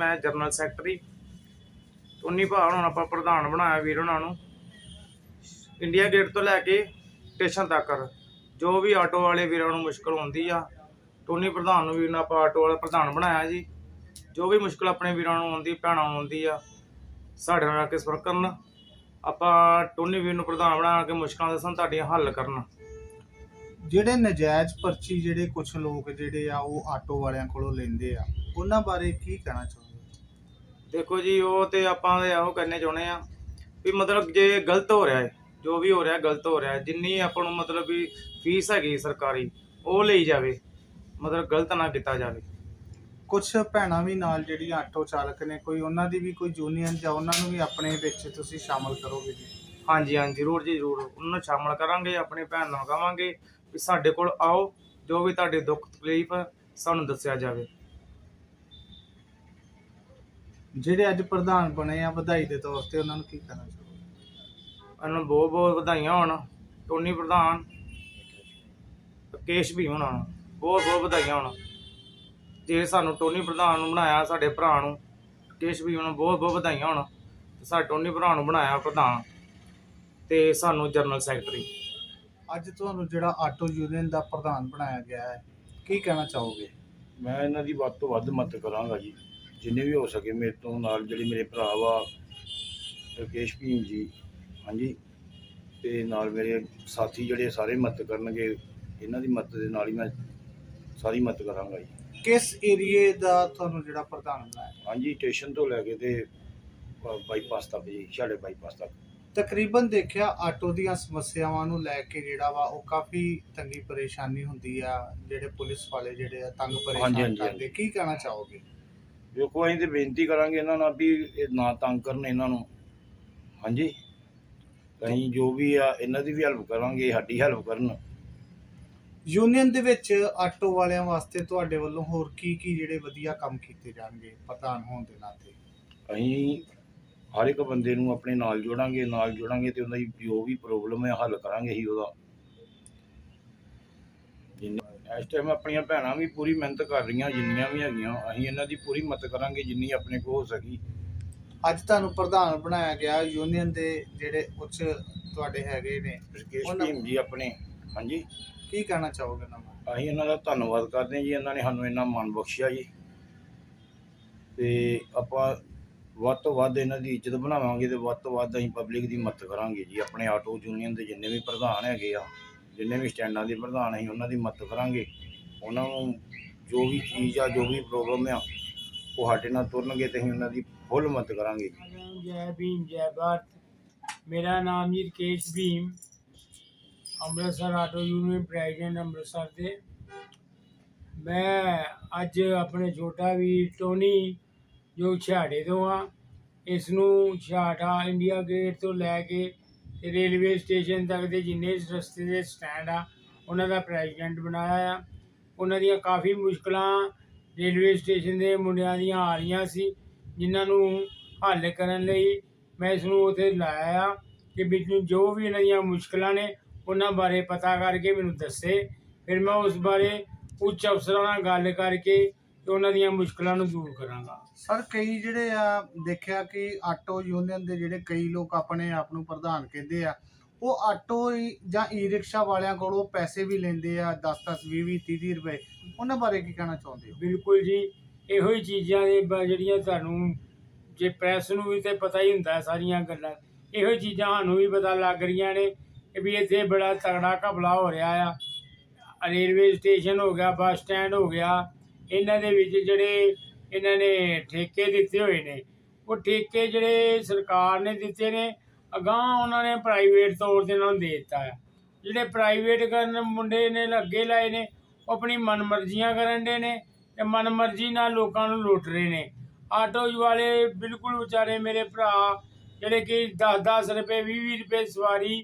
ਮੈਂ general secretary. Tony ਭਾਅ ਹੁਣ ਆਪਾਂ ਪ੍ਰਧਾਨ ਬਣਾਇਆ ਵੀਰ ਉਹਨਾਂ ਨੂੰ। ਇੰਡੀਆ ਗੇਟ ਤੋਂ ਲੈ ਕੇ ਸਟੇਸ਼ਨ ਤੱਕ, ਜੋ ਵੀ ਆਟੋ ਵਾਲੇ ਵੀਰਾਂ ਨੂੰ ਮੁਸ਼ਕਲ ਹੁੰਦੀ ਆ ਟੋਨੀ ਪ੍ਰਧਾਨ ਨੂੰ ਵੀਰ ਨੂੰ ਆਪਾਂ ਆਟੋ ਵਾਲਾ ਪ੍ਰਧਾਨ ਬਣਾਇਆ ਜੀ। ਜੋ ਵੀ ਮੁਸ਼ਕਲ ਆਪਣੇ ਵੀਰਾਂ ਨੂੰ ਆਉਂਦੀ, ਭੈਣਾਂ ਨੂੰ ਆਉਂਦੀ ਆ, ਸਾਡੇ ਨਾਲ ਆ ਕੇ ਸੰਪਰਕ ਕਰਨ। ਆਪਾਂ ਟੋਨੀ ਵੀਰ ਨੂੰ ਪ੍ਰਧਾਨ ਬਣਾ ਕੇ ਮੁਸ਼ਕਲਾਂ ਦੱਸਣ, ਤੁਹਾਡੀਆਂ ਹੱਲ ਕਰਨ। ਜਿਹੜੇ ਨਜਾਇਜ਼ ਪਰਚੀ ਜਿਹੜੇ ਕੁਝ ਲੋਕ ਜਿਹੜੇ ਆ, ਉਹ ਆਟੋ ਵਾਲਿਆਂ ਕੋਲੋਂ ਲੈਂਦੇ ਆ, ਉਹਨਾਂ ਬਾਰੇ ਕੀ ਕਹਿਣਾ ਚਾਹੁੰਦੇ ਦੇਖੋ ਜੀ ਉਹ ਤੇ ਆਪਾਂ ਇਹੋ ਕਰਨੇ ਚਾਹੁੰਦੇ ਆ ਵੀ ਮਤਲਬ ਜੇ ਗਲਤ ਹੋ ਰਿਹਾ ਹੈ ਜੋ ਵੀ ਹੋ ਰਿਹਾ ਗਲਤ ਹੋ ਰਿਹਾ ਜਿੰਨੀ ਆਪਾਂ ਨੂੰ ਮਤਲਬ ਵੀ ਫੀਸ ਹੈਗੀ ਸਰਕਾਰੀ ਉਹ ਲਈ ਜਾਵੇ ਮਤਲਬ ਗਲਤ ਨਾ ਕੀਤਾ ਜਾਵੇ। ਕੁਝ ਭੈਣਾਂ ਵੀ ਨਾਲ ਜਿਹੜੀਆਂ ਆਟੋ ਚਾਲਕ ਨੇ ਕੋਈ ਉਹਨਾਂ ਦੀ ਵੀ ਕੋਈ ਯੂਨੀਅਨ ਜਾਂ ਉਹਨਾਂ ਨੂੰ ਵੀ ਆਪਣੇ ਵਿੱਚ ਤੁਸੀਂ ਸ਼ਾਮਲ ਕਰੋਗੇ ਜੀ? ਹਾਂਜੀ ਹਾਂਜੀ ਜ਼ਰੂਰ ਜੀ ਜ਼ਰੂਰ। ਉਹਨਾਂ ਨੂੰ ਸ਼ਾਮਲ ਕਰਾਂਗੇ ਆਪਣੀ ਭੈਣ ਨੂੰ ਕਹਾਂਗੇ ਵੀ ਸਾਡੇ ਕੋਲ ਆਓ ਜੋ ਵੀ ਤੁਹਾਡੇ ਦੁੱਖ ਤਕਲੀਫ ਸਾਨੂੰ ਦੱਸਿਆ ਜਾਵੇ। ਜਿਹੜੇ ਅੱਜ ਪ੍ਰਧਾਨ ਬਣੇ ਆ ਵਧਾਈ ਦੇ ਤੌਰ ਤੇ ਉਹਨਾਂ ਨੂੰ ਕੀ ਕਹਿਣਾ ਚਾਹੋਗੇ? ਉਹਨਾਂ ਨੂੰ ਬਹੁਤ ਬਹੁਤ ਵਧਾਈਆਂ ਹੋਣ ਟੋਨੀ ਪ੍ਰਧਾਨ ਕੇਸ਼ ਵੀ ਹੋਣਾ ਬਹੁਤ ਬਹੁਤ ਵਧਾਈਆਂ ਹੋਣ। ਜੇ ਸਾਨੂੰ ਟੋਨੀ ਪ੍ਰਧਾਨ ਨੂੰ ਬਣਾਇਆ ਸਾਡੇ ਭਰਾ ਨੂੰ ਕੇਸ਼ ਵੀ ਹੋਣਾ ਬਹੁਤ ਬਹੁਤ ਵਧਾਈਆਂ ਹੋਣ ਤੇ ਸਾਡੇ ਟੋਨੀ ਭਰਾ ਨੂੰ ਬਣਾਇਆ ਪ੍ਰਧਾਨ ਤੇ ਸਾਨੂੰ ਜਨਰਲ ਸੈਕਟਰੀ। ਅੱਜ ਤੁਹਾਨੂੰ ਜਿਹੜਾ ਆਟੋ ਯੂਨੀਅਨ ਦਾ ਪ੍ਰਧਾਨ ਬਣਾਇਆ ਗਿਆ ਹੈ ਕੀ ਕਹਿਣਾ ਚਾਹੋਗੇ? ਮੈਂ ਇਹਨਾਂ ਦੀ ਵੱਧ ਤੋਂ ਵੱਧ ਮਦਦ ਕਰਾਂਗਾ ਜੀ। ਜਿੰਨੇ ਵੀ ਹੋ ਸਕੇ ਮੇਰੇ ਤੋਂ ਨਾਲ ਜਿਹੜੇ ਮੇਰੇ ਭਰਾ ਵਾ ਰਕੇਸ਼ ਭੀਮ ਜੀ ਹਾਂਜੀ ਤੇ ਨਾਲ ਮੇਰੇ ਸਾਥੀ ਜਿਹੜੇ ਸਾਰੇ ਮਦਦ ਕਰਨਗੇ। ਇਹਨਾਂ ਦੀ ਮਦਦ ਦੇ ਨਾਲ ਹੀ ਮੈਂ ਸਾਰੀ ਮਦਦ ਕਰਾਂਗਾ ਜੀ। ਕਿਸ ਏਰੀਏ ਦਾ ਤੁਹਾਨੂੰ ਜਿਹੜਾ ਪ੍ਰਧਾਨ ਬਣਾਇਆ? ਹਾਂਜੀ ਸਟੇਸ਼ਨ ਤੋਂ ਲੈ ਕੇ ਤੇ ਬਾਈਪਾਸ ਤੱਕ ਜੀ ਛਾੜੇ ਬਾਈਪਾਸ ਤੱਕ। ਤਕਰੀਬਨ ਦੇਖਿਆ ਆਟੋ ਦੀਆਂ ਸਮੱਸਿਆਵਾਂ ਨੂੰ ਲੈ ਕੇ ਜਿਹੜਾ ਵਾ ਉਹ ਕਾਫੀ ਤੰਗੀ ਪਰੇਸ਼ਾਨੀ ਹੁੰਦੀ ਆ ਜਿਹੜੇ ਪੁਲਿਸ ਵਾਲੇ ਜਿਹੜੇ ਆ ਤੰਗ ਪਰੇਸ਼ਾਨ ਕਰਦੇ। ਕੀ ਕਹਿਣਾ ਚਾਹੋਗੇ? ਵੇਖੋ ਅਸੀਂ ਤੇ ਬੇਨਤੀ ਕਰਾਂਗੇ ਇਹਨਾਂ ਨਾਲ ਵੀ ਇਹ ਨਾ ਤੰਗ ਕਰਨ ਇਹਨਾਂ ਨੂੰ। ਹਾਂਜੀ? ਅਸੀਂ ਜੋ ਵੀ ਆ ਇਹਨਾਂ ਦੀ ਵੀ ਹੈਲਪ ਕਰਾਂਗੇ ਸਾਡੀ ਹੈਲਪ ਕਰਨ। ਯੂਨੀਅਨ ਦੇ ਵਿੱਚ ਆਟੋ ਵਾਲਿਆਂ ਵਾਸਤੇ ਤੁਹਾਡੇ ਵੱਲੋਂ ਹੋਰ ਕੀ ਕੀ ਜਿਹੜੇ ਵਧੀਆ ਕੰਮ ਕੀਤੇ ਜਾਣਗੇ ਪ੍ਰਧਾਨ ਹੋਣ ਦੇ ਨਾਤੇ? ਅਸੀਂ ਹਰ ਇੱਕ ਬੰਦੇ ਨੂੰ ਆਪਣੇ ਨਾਲ ਜੋੜਾਂਗੇ ਨਾਲ ਜੋੜਾਂਗੇ ਤੇ ਉਹਨਾਂ ਦੀ ਜੋ ਵੀ ਪ੍ਰੋਬਲਮ ਹੈ ਹੱਲ ਕਰਾਂਗੇ ਹੀ ਉਹਦਾ। ਇਸ ਟਾਈਮ ਆਪਣੀਆਂ ਭੈਣਾਂ ਵੀ ਪੂਰੀ ਮਿਹਨਤ ਕਰ ਰਹੀਆਂ ਜਿੰਨੀਆਂ ਵੀ ਹੈਗੀਆਂ ਅਸੀਂ ਇਹਨਾਂ ਦੀ ਪੂਰੀ ਮਦਦ ਕਰਾਂਗੇ ਜਿੰਨੀ ਆਪਣੇ ਕੋਲ ਹੋ ਸਕੀ। ਅੱਜ ਤੁਹਾਨੂੰ ਪ੍ਰਧਾਨ ਬਣਾਇਆ ਗਿਆ ਯੂਨੀਅਨ ਦੇ ਜਿਹੜੇ ਉੱਚ ਤੁਹਾਡੇ ਹੈਗੇ ਨੇ। ਰਕੇਸ਼ ਉਹਨਾਂ- ਭੀਮ ਜੀ ਆਪਣੇ ਹਾਂਜੀ। ਕੀ ਕਹਿਣਾ ਚਾਹੋਗੇ ਨੂੰ ਅਸੀਂ ਇਹਨਾਂ ਦਾ ਧੰਨਵਾਦ ਕਰਦੇ ਹਾਂ ਜੀ ਇਹਨਾਂ ਨੇ ਸਾਨੂੰ ਇੰਨਾ ਮਾਣ ਬਖਸ਼ਿਆ ਜੀ। ਤੇ ਆਪਾਂ ਵੱਧ ਤੋਂ ਵੱਧ ਇਹਨਾਂ ਦੀ ਇੱਜ਼ਤ ਬਣਾਵਾਂਗੇ ਤੇ ਵੱਧ ਤੋਂ ਵੱਧ ਅਸੀਂ ਪਬਲਿਕ ਦੀ ਮਦਦ ਕਰਾਂਗੇ ਜੀ ਆਪਣੇ ਆਟੋ ਯੂਨੀਅਨ ਦੇ ਜਿੰਨੇ ਵੀ ਪ੍ਰਧਾਨ ਹੈਗੇ ਆ। ਜਿੰਨੇ ਵੀ ਸਟੈਂਡਾਂ ਦੇ ਪ੍ਰਧਾਨ ਅਸੀਂ ਉਹਨਾਂ ਦੀ ਮਦਦ ਕਰਾਂਗੇ। ਉਹਨਾਂ ਨੂੰ ਜੋ ਵੀ ਚੀਜ਼ ਆ, ਜੋ ਵੀ ਪ੍ਰੋਬਲਮ ਆ, ਉਹ ਸਾਡੇ ਨਾਲ ਤੁਰਨਗੇ ਤੇ ਅਸੀਂ ਉਹਨਾਂ ਦੀ ਫੁੱਲ ਮਦਦ ਕਰਾਂਗੇ। ਜੈ ਭੀਮ, ਜੈ ਭਾਰਤ। ਮੇਰਾ ਨਾਮ ਜੀ Rakesh Bhim. Amritsar auto union president Amritsar ਦੇ। ਮੈਂ ਅੱਜ ਆਪਣੇ ਛੋਟਾ ਵੀ ਟੋਨੀ ਜੋ ਛਾੜੇ ਤੋਂ ਆ, ਇਸ ਨੂੰ ਛਾੜਾ ਇੰਡੀਆ ਗੇਟ ਤੋਂ ਲੈ ਕੇ ਤੇ ਰੇਲਵੇ ਸਟੇਸ਼ਨ ਤੱਕ ਦੇ ਜਿੰਨੇ ਰਸਤੇ ਦੇ ਸਟੈਂਡ ਆ, ਉਹਨਾਂ ਦਾ ਪ੍ਰੈਜ਼ੀਡੈਂਟ ਬਣਾਇਆ ਆ। ਉਹਨਾਂ ਦੀਆਂ ਕਾਫੀ ਮੁਸ਼ਕਲਾਂ ਰੇਲਵੇ ਸਟੇਸ਼ਨ ਦੇ ਮੁੰਡਿਆਂ ਦੀਆਂ ਆ ਰਹੀਆਂ ਸੀ, ਜਿਨ੍ਹਾਂ ਨੂੰ ਹੱਲ ਕਰਨ ਲਈ ਮੈਂ ਇਸ ਨੂੰ ਉੱਥੇ ਲਾਇਆ ਆ ਕਿ ਮੈਨੂੰ ਜੋ ਵੀ ਇਹਨਾਂ ਦੀਆਂ ਮੁਸ਼ਕਲਾਂ ਨੇ, ਉਹਨਾਂ ਬਾਰੇ ਪਤਾ ਕਰਕੇ ਮੈਨੂੰ ਦੱਸੇ। ਫਿਰ ਮੈਂ ਉਸ ਬਾਰੇ ਉੱਚ ਅਫਸਰਾਂ ਨਾਲ ਗੱਲ ਕਰਕੇ ਤੇ ਉਹਨਾਂ ਦੀਆਂ ਮੁਸ਼ਕਲਾਂ ਨੂੰ ਦੂਰ ਕਰਾਂਗਾ। ਸਰ ਕਈ ਜਿਹੜੇ ਆ ਦੇਖਿਆ ਕਿ ਆਟੋ ਯੂਨੀਅਨ ਦੇ ਜਿਹੜੇ ਕਈ ਲੋਕ ਆਪਣੇ ਆਪ ਨੂੰ ਪ੍ਰਧਾਨ ਕਹਿੰਦੇ ਆ ਉਹ ਆਟੋ ਹੀ ਜਾਂ ਈ ਰਿਕਸ਼ਾ ਵਾਲਿਆਂ ਕੋਲੋਂ ਪੈਸੇ ਵੀ ਲੈਂਦੇ ਆ 10 10 20 20 30 30 ਰੁਪਏ। ਉਹਨਾਂ ਬਾਰੇ ਕੀ ਕਹਿਣਾ ਚਾਹੁੰਦੇ ਹੋ? ਬਿਲਕੁਲ ਜੀ ਇਹੋ ਹੀ ਚੀਜ਼ਾਂ ਦੇ ਬ- ਜਿਹੜੀਆਂ ਤੁਹਾਨੂੰ ਜੇ ਪ੍ਰੈਸ ਨੂੰ ਵੀ ਤੇ ਪਤਾ ਹੀ ਹੁੰਦਾ ਹੈ ਸਾਰੀਆਂ ਗੱਲਾਂ ਇਹੋ ਹੀ ਚੀਜ਼ਾਂ ਸਾਨੂੰ ਵੀ ਪਤਾ ਲੱਗ ਰਹੀਆਂ ਨੇ ਕਿ ਵੀ ਇੱਥੇ ਬੜਾ ਤਗੜਾ ਘਪਲਾ ਹੋ ਰਿਹਾ ਆ। ਰੇਲਵੇ ਸਟੇਸ਼ਨ ਹੋ ਗਿਆ ਬੱਸ ਸਟੈਂਡ ਹੋ ਗਿਆ ਇਹਨਾਂ ਦੇ ਵਿੱਚ ਜਿਹੜੇ ਇਹਨਾਂ ਨੇ ਠੇਕੇ ਦਿੱਤੇ ਹੋਏ ਨੇ, ਉਹ ਠੇਕੇ ਜਿਹੜੇ ਸਰਕਾਰ ਨੇ ਦਿੱਤੇ ਨੇ, ਅਗਾਂਹ ਉਹਨਾਂ ਨੇ ਪ੍ਰਾਈਵੇਟ ਤੌਰ ਤੇ ਉਹਨਾਂ ਨੂੰ ਦੇ ਦਿੱਤਾ ਹੈ। ਜਿਹੜੇ ਪ੍ਰਾਈਵੇਟ ਕਰਨ ਮੁੰਡੇ ਨੇ ਅੱਗੇ ਲਾਏ ਨੇ, ਉਹ ਆਪਣੀ ਮਨਮਰਜ਼ੀਆਂ ਕਰਨ ਦੇ ਨੇ ਤੇ ਮਨਮਰਜ਼ੀ ਨਾਲ ਲੋਕਾਂ ਨੂੰ ਲੁੱਟ ਰਹੇ ਨੇ। ਆਟੋ ਵਾਲੇ ਬਿਲਕੁਲ ਵਿਚਾਰੇ ਮੇਰੇ ਭਰਾ, ਜਿਹੜੇ ਕਿ 10-10 ਰੁਪਏ 20-20 ਰੁਪਏ ਸਵਾਰੀ